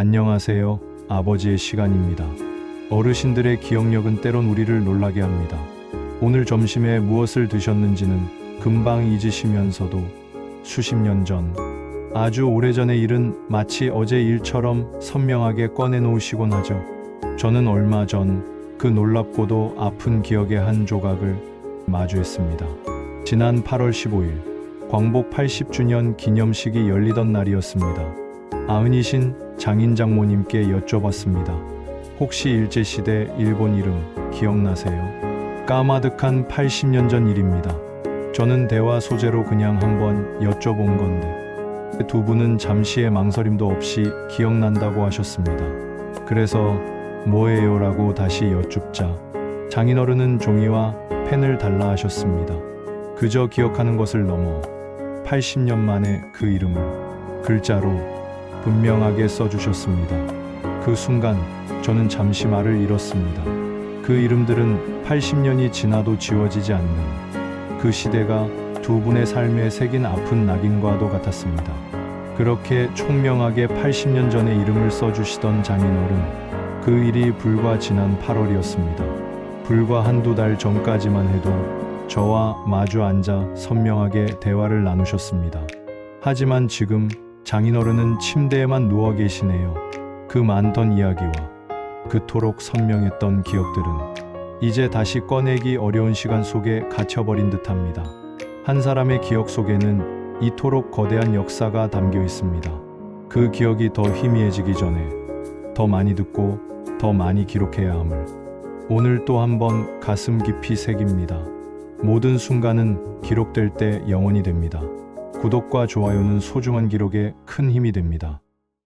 안녕하세요. 아버지의 시간입니다. 어르신들의 기억력은 때론 우리를 놀라게 합니다. 오늘 점심에 무엇을 드셨는지는 금방 잊으시면서도 수십 년 전, 아주 오래전의 일은 마치 어제 일처럼 선명하게 꺼내놓으시곤 하죠. 저는 얼마 전 그 놀랍고도 아픈 기억의 한 조각을 마주했습니다. 지난 8월 15일, 광복 80주년 기념식이 열리던 날이었습니다. 아흔이신 장인 장모님께 여쭤봤습니다. 혹시 일제시대 일본 이름 기억나세요? 까마득한 80년 전 일입니다. 저는 대화 소재로 그냥 한번 여쭤본 건데 두 분은 잠시의 망설임도 없이 기억난다고 하셨습니다. 그래서 뭐예요? 라고 다시 여쭙자 장인어른은 종이와 펜을 달라 하셨습니다. 그저 기억하는 것을 넘어 80년 만에 그 이름을 글자로 분명하게 써주셨습니다. 그 순간 저는 잠시 말을 잃었습니다. 그 이름들은 80년이 지나도 지워지지 않는 그 시대가 두 분의 삶에 새긴 아픈 낙인과도 같았습니다. 그렇게 총명하게 80년 전의 이름을 써주시던 장인어른, 그 일이 불과 지난 8월이었습니다. 불과 한두 달 전까지만 해도 저와 마주 앉아 선명하게 대화를 나누셨습니다. 하지만 지금 장인어른은 침대에만 누워 계시네요. 그 많던 이야기와 그토록 선명했던 기억들은 이제 다시 꺼내기 어려운 시간 속에 갇혀버린 듯합니다. 한 사람의 기억 속에는 이토록 거대한 역사가 담겨 있습니다. 그 기억이 더 희미해지기 전에 더 많이 듣고 더 많이 기록해야 함을 오늘 또 한 번 가슴 깊이 새깁니다. 모든 순간은 기록될 때 영원히 됩니다. 구독과 좋아요는 소중한 기록에 큰 힘이 됩니다.